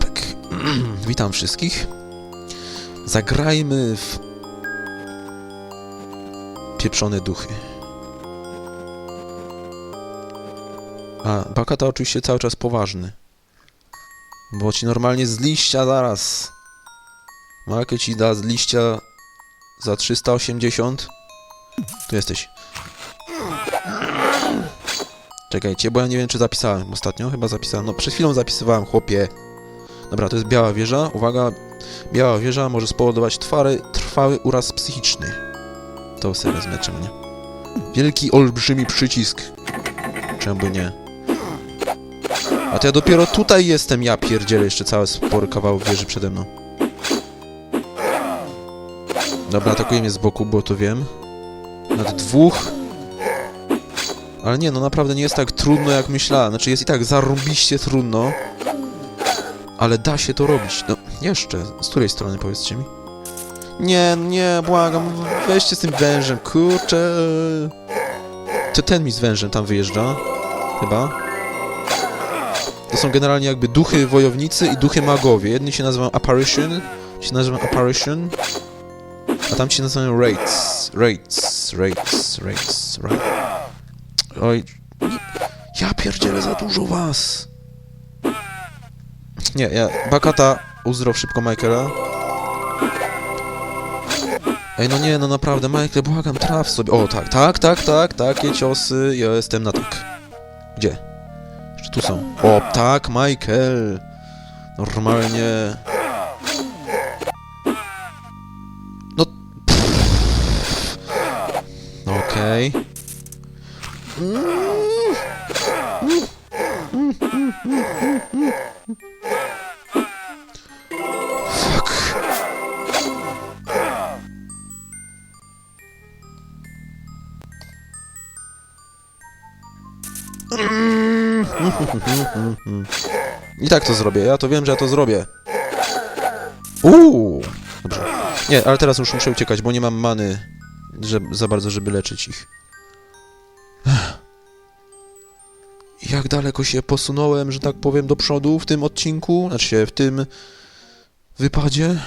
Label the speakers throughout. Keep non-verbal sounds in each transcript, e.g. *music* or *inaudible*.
Speaker 1: Tak. *clears throat* Witam wszystkich. Zagrajmy w pieprzone duchy. A, Bakata oczywiście cały czas poważny. Bo ci normalnie z liścia zaraz. Markę ci da z liścia za 380. Tu jesteś. Czekajcie, bo ja nie wiem, czy zapisałem ostatnio. Chyba zapisałem. No, przed chwilą zapisywałem, chłopie. Dobra, to jest biała wieża. Uwaga, biała wieża może spowodować trwały, trwały uraz psychiczny. To sobie wezmę, czemu nie? Wielki, olbrzymi przycisk. Czemu nie? A to ja dopiero tutaj jestem, ja pierdzielę, jeszcze cały spory kawał wieży przede mną. Dobra, atakuje mnie z boku, bo to wiem. Nad dwóch. Ale nie, no naprawdę nie jest tak trudno, jak myślałem. Znaczy, jest i tak zarąbiście trudno. Ale da się to robić. No, jeszcze. Z której strony, powiedzcie mi? Nie, nie, błagam, weźcie z tym wężem, kurczę. To ten mi z wężem tam wyjeżdża. Chyba. To są generalnie jakby duchy wojownicy i duchy magowie. Jedni się nazywają Apparition, się nazywają Apparition, a tam się nazywają Raids. Raids, Raids, Raids, Raids. Oj, ja pierdzielę za dużo was. Nie, ja, Bakata uzdrow szybko Michaela. Ej, no nie, no naprawdę, Michael, błagam, traf sobie. O, tak, tak, tak, tak, takie ciosy, ja jestem na tak. Gdzie? Jeszcze tu są. O, tak, Michael. Normalnie. No. okej. Fuck. I tak to zrobię, ja to wiem, że ja to zrobię. Uuu, dobrze. Nie, ale teraz już muszę uciekać, bo nie mam many że, za bardzo, żeby leczyć ich. Jak daleko się posunąłem, że tak powiem, do przodu w tym odcinku, znaczy w tym wypadzie?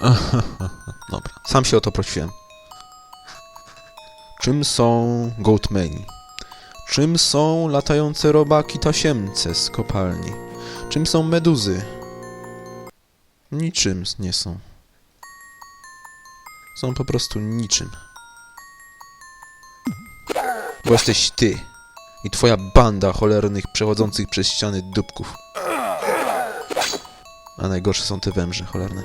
Speaker 1: *laughs* Dobra, sam się o to prosiłem. Czym są goatmeni? Czym są latające robaki tasiemce z kopalni? Czym są meduzy? Niczym nie są. Są po prostu niczym. Bo jesteś ty i twoja banda cholernych przechodzących przez ściany dupków. A najgorsze są te węże cholerne.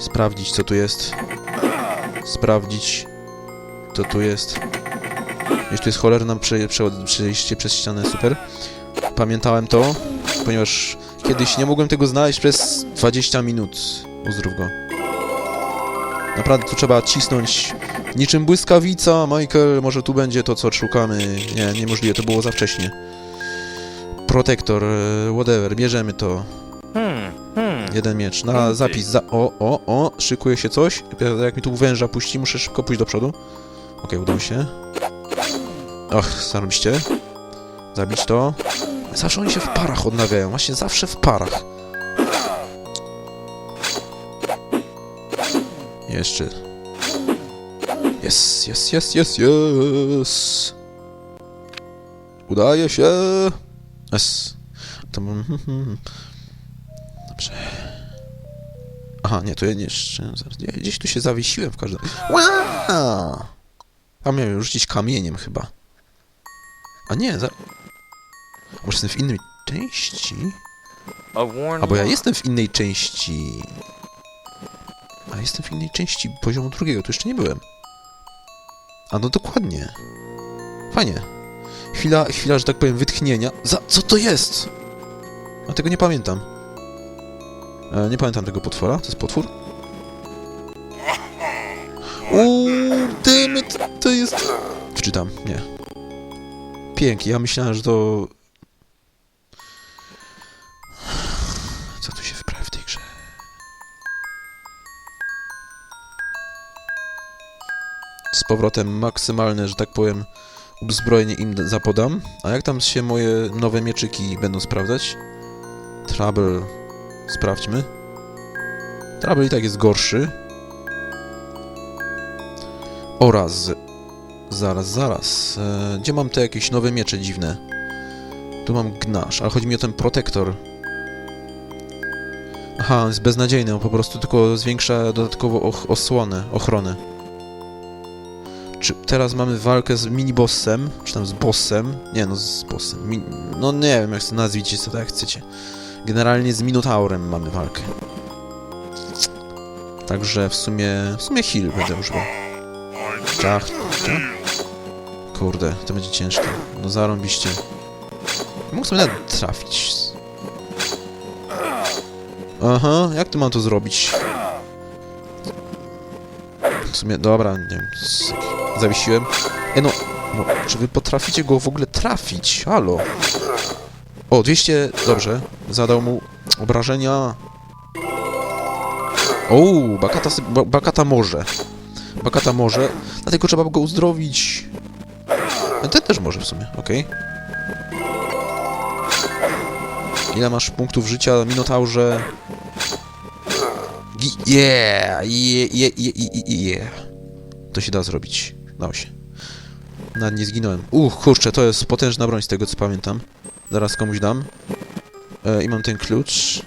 Speaker 1: Sprawdzić co tu jest. Sprawdzić co tu jest. Jeśli tu jest cholerna prze, prze, przejście przez ścianę, super. Pamiętałem to, ponieważ kiedyś nie mogłem tego znaleźć przez 20 minut. Uzdrów go. Naprawdę tu trzeba cisnąć niczym błyskawica. Michael, może tu będzie to, co szukamy. Nie, niemożliwe, to było za wcześnie. Protektor, e, whatever, bierzemy to.
Speaker 2: Hmm, hmm.
Speaker 1: Jeden miecz. Na zapis. Za... O, o, o, szykuje się coś. Jak mi tu węża puści, muszę szybko pójść do przodu. Okej, udało się. Och, zarobiście. Zabić to. Zawsze oni się w parach odnawiają, właśnie zawsze w parach. Jeszcze. Jest, jest, jest, jest, jest. Udaje się. Jest. To... Dobrze. Aha, nie, to ja nie jeszcze... Ja gdzieś tu się zawiesiłem w każdym... Wow! A miałem rzucić kamieniem chyba. A nie, za... Może jestem w innej części?
Speaker 2: A worn
Speaker 1: A bo ja jestem w innej części. A jestem w innej części poziomu drugiego, tu jeszcze nie byłem. A no dokładnie. Fajnie. Chwila, chwila, że tak powiem, wytchnienia. Za co to jest? A tego nie pamiętam. E, nie pamiętam tego potwora. To jest potwór? Uuu, to jest... Wczytam, nie. Pięknie, ja myślałem, że to... powrotem maksymalne, że tak powiem, uzbrojenie im zapodam. A jak tam się moje nowe mieczyki będą sprawdzać? Trouble. Sprawdźmy. Trouble i tak jest gorszy. Oraz... Zaraz, zaraz. E, gdzie mam te jakieś nowe miecze dziwne? Tu mam gnasz, ale chodzi mi o ten protektor. Aha, jest beznadziejny, on po prostu tylko zwiększa dodatkowo och osłonę, ochronę. Czy teraz mamy walkę z minibossem, czy tam z bossem? Nie, no z bossem. No nie wiem, jak to nazwijcie sobie tak chcecie. Generalnie z Minotaurem mamy walkę. Także w sumie, w sumie heal będę używał. Czach, czach. Kurde, to będzie ciężkie. No zarąbiście. Mógł sobie nawet trafić. Aha, jak tu mam to zrobić? W sumie, dobra, nie wiem, zawiesiłem. E no, no, czy wy potraficie go w ogóle trafić? Halo? O, 200, dobrze, zadał mu obrażenia. O, Bakata, Bakata może. Bakata może, dlatego trzeba go uzdrowić. A ten też może w sumie, okej. Ile masz punktów życia, Minotaurze? Yeah! Yeah, yeah, yeah, yeah. To się da zrobić. Dało się. Nawet nie zginąłem. Uch, kurczę, to jest potężna broń z tego co pamiętam. Zaraz komuś dam. E, I mam ten klucz.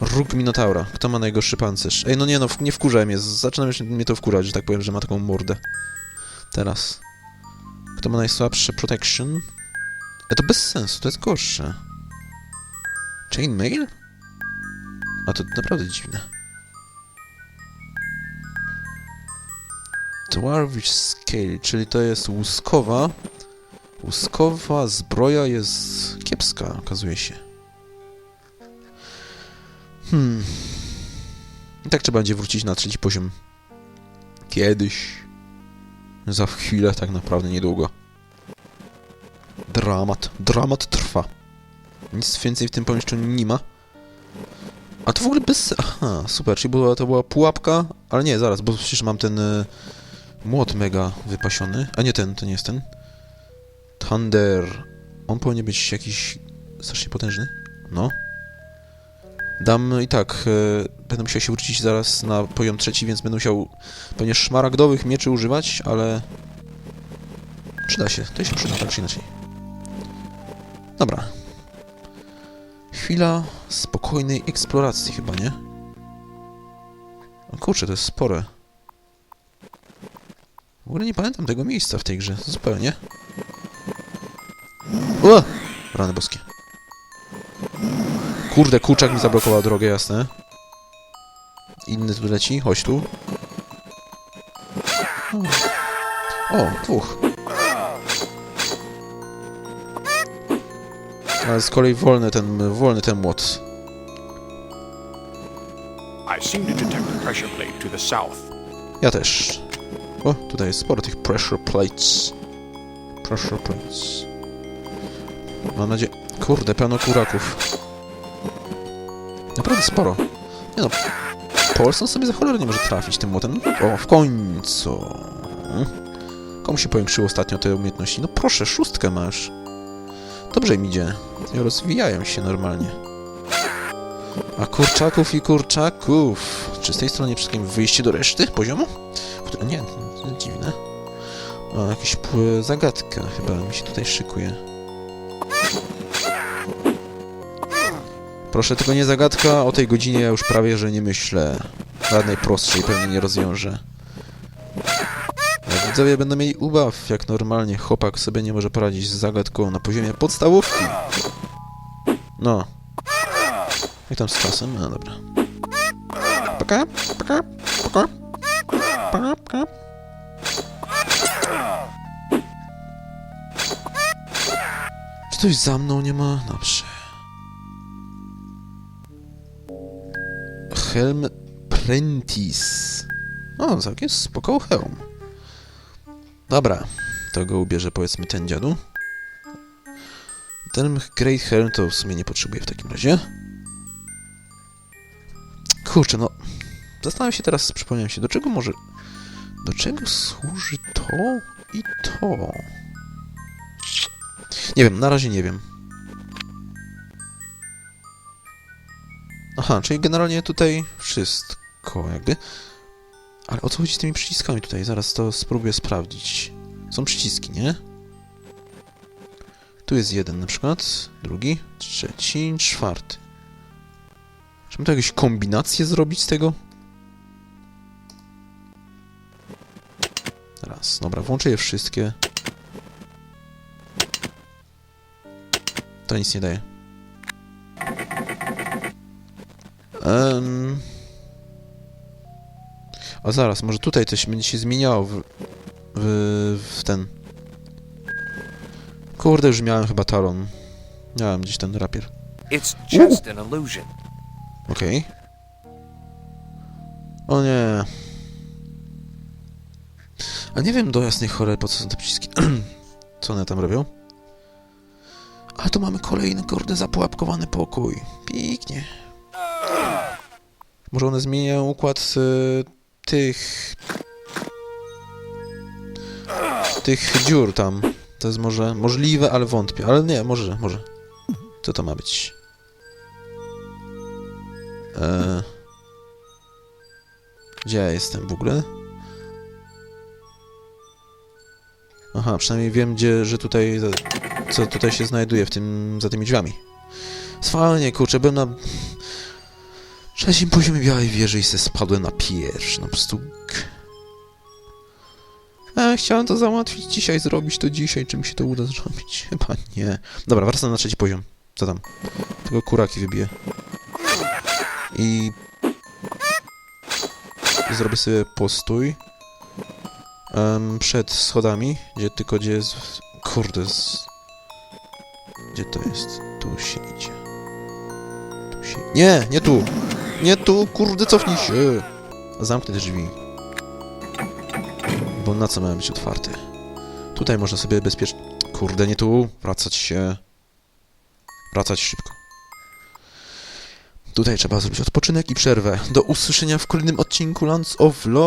Speaker 1: Róg Minotaura. Kto ma najgorszy pancerz? Ej, no nie no, nie wkurzaj mnie. Zaczynam już mnie to wkurzać, że tak powiem, że ma taką mordę. Teraz. Kto ma najsłabsze protection? E, to bez sensu, to jest gorsze. Chainmail? A to naprawdę dziwne. Dwarvish Scale, czyli to jest łuskowa. Łuskowa zbroja jest kiepska, okazuje się. Hmm. I tak trzeba będzie wrócić na trzeci poziom. Kiedyś. Za chwilę, tak naprawdę niedługo. Dramat. Dramat trwa. Nic więcej w tym pomieszczeniu nie ma. A to w ogóle bez... Aha, super, czyli była, to była pułapka, ale nie, zaraz, bo przecież mam ten y, młot mega wypasiony. A nie ten, to nie jest ten. Thunder. On powinien być jakiś strasznie potężny. No. Dam i tak, y, będę musiał się wrócić zaraz na poziom trzeci, więc będę musiał pewnie szmaragdowych mieczy używać, ale... Przyda się, to się przyda, tak czy inaczej. Dobra, Chwila spokojnej eksploracji chyba, nie? O kurczę, to jest spore. W ogóle nie pamiętam tego miejsca w tej grze, zupełnie. O! Rany boskie. Kurde, kurczak mi zablokował drogę, jasne. Inny tu leci, chodź tu. O, o dwóch. Ale z kolei wolny ten, wolny ten młot. Ja też. O, tutaj jest sporo tych pressure plates. Pressure plates. Mam nadzieję... Kurde, pełno kuraków. Naprawdę sporo. Nie no, Paulson sobie za cholerę nie może trafić tym młotem. O, w końcu. Komu się powiększyło ostatnio te umiejętności? No proszę, szóstkę masz. Dobrze im idzie. Rozwijają się normalnie. A kurczaków i kurczaków. Czy z tej strony wszystkim wyjście do reszty poziomu? Nie, to dziwne. O, jakaś zagadka chyba mi się tutaj szykuje. Proszę, tylko nie zagadka. O tej godzinie ja już prawie, że nie myślę. Żadnej prostszej pewnie nie rozwiążę. Widzowie będą mieli ubaw, jak normalnie chłopak sobie nie może poradzić z zagadką na poziomie podstawówki. No. Jak tam z czasem? No dobra. Paka, paka, paka, paka, paka. Czy coś za mną nie ma? Dobrze. Helm Prentice. O, całkiem spoko hełm. Dobra, to go ubierze powiedzmy ten dziadu. Ten Great Helm to w sumie nie potrzebuję w takim razie. Kurczę, no... Zastanawiam się teraz, przypomniałem się, do czego może... Do czego służy to i to? Nie wiem, na razie nie wiem. Aha, czyli generalnie tutaj wszystko jakby. Ale o co chodzi z tymi przyciskami tutaj? Zaraz to spróbuję sprawdzić. Są przyciski, nie? Tu jest jeden na przykład, drugi, trzeci, czwarty. Czy tu jakieś kombinacje zrobić z tego? Raz, dobra, włączę je wszystkie. To nic nie daje. Um... A zaraz, może tutaj coś będzie się zmieniało w, w, w ten... Kurde, już miałem chyba talon. Miałem gdzieś ten rapier.
Speaker 2: It's just an illusion.
Speaker 1: Okej. O nie. A nie wiem do jasnej chory, po co są te przyciski. *clears throat* co one tam robią? A tu mamy kolejny, kurde, zapułapkowany pokój. Pięknie. Może one zmieniają układ y, tych... tych dziur tam. To jest może możliwe, ale wątpię. Ale nie, może, może. Co to ma być? Eee... Gdzie ja jestem w ogóle? Aha, przynajmniej wiem, gdzie, że tutaj, co tutaj się znajduje w tym, za tymi drzwiami. Sfalnie, kurczę, byłem na trzecim poziomie Białej Wieży i se spadłem na pierwszy, no po prostu... E, chciałem to załatwić dzisiaj, zrobić to dzisiaj, czy mi się to uda zrobić? Chyba nie. Dobra, wracam na trzeci poziom. Co tam? Tylko kuraki wybiję. I... Zrobię sobie postój. em, przed schodami, gdzie tylko gdzie jest... Kurde, z... Gdzie to jest? Tu się idzie. Tu się... Nie, nie tu! Nie tu, kurde, cofnij się! Zamknę te drzwi. Bo na co mają być otwarte? Tutaj można sobie bezpiecznie... Kurde, nie tu! Wracać się. Wracać szybko. Tutaj trzeba zrobić odpoczynek i przerwę. Do usłyszenia w kolejnym odcinku Lands of Lore.